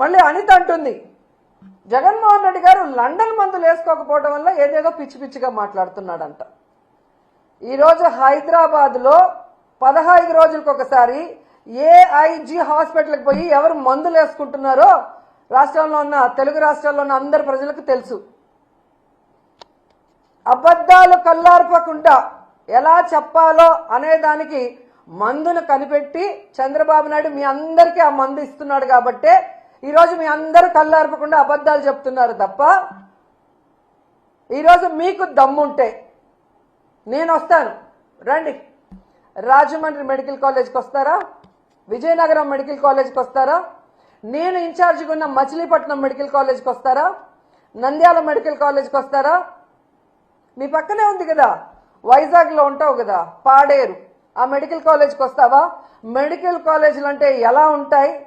మళ్ళీ అనిత అంటుంది జగన్మోహన్ రెడ్డి గారు లండన్ మందులు వేసుకోకపోవడం వల్ల ఏదేదో పిచ్చి పిచ్చిగా మాట్లాడుతున్నాడంట. ఈరోజు హైదరాబాద్లో పదహైదు రోజులకు ఒకసారి ఏఐజీ హాస్పిటల్కి పోయి ఎవరు మందులు వేసుకుంటున్నారో రాష్ట్రంలో ఉన్న తెలుగు రాష్ట్రాల్లో ఉన్న అందరి ప్రజలకు తెలుసు. అబద్ధాలు కల్లార్పకుండా ఎలా చెప్పాలో అనే దానికి మందును కనిపెట్టి చంద్రబాబు నాయుడు మీ అందరికీ ఆ మందు ఇస్తున్నాడు కాబట్టే ఈరోజు మీ అందరూ కళ్ళార్పకుండా అబద్ధాలు చెప్తున్నారు తప్ప ఈరోజు మీకు దమ్ముంటే నేను వస్తాను. రండి. రాజమండ్రి మెడికల్ కాలేజ్కి వస్తారా? విజయనగరం మెడికల్ కాలేజ్కి వస్తారా? నేను ఇన్ఛార్జిగా ఉన్న మచిలీపట్నం మెడికల్ కాలేజ్కి వస్తారా? నంద్యాల మెడికల్ కాలేజ్కి వస్తారా? మీ పక్కనే ఉంది కదా. వైజాగ్లో ఉంటావు కదా. పాడేరు. ఆ మెడికల్ కాలేజ్కి వస్తావా? మెడికల్ కాలేజీలు అంటే ఎలా ఉంటాయి?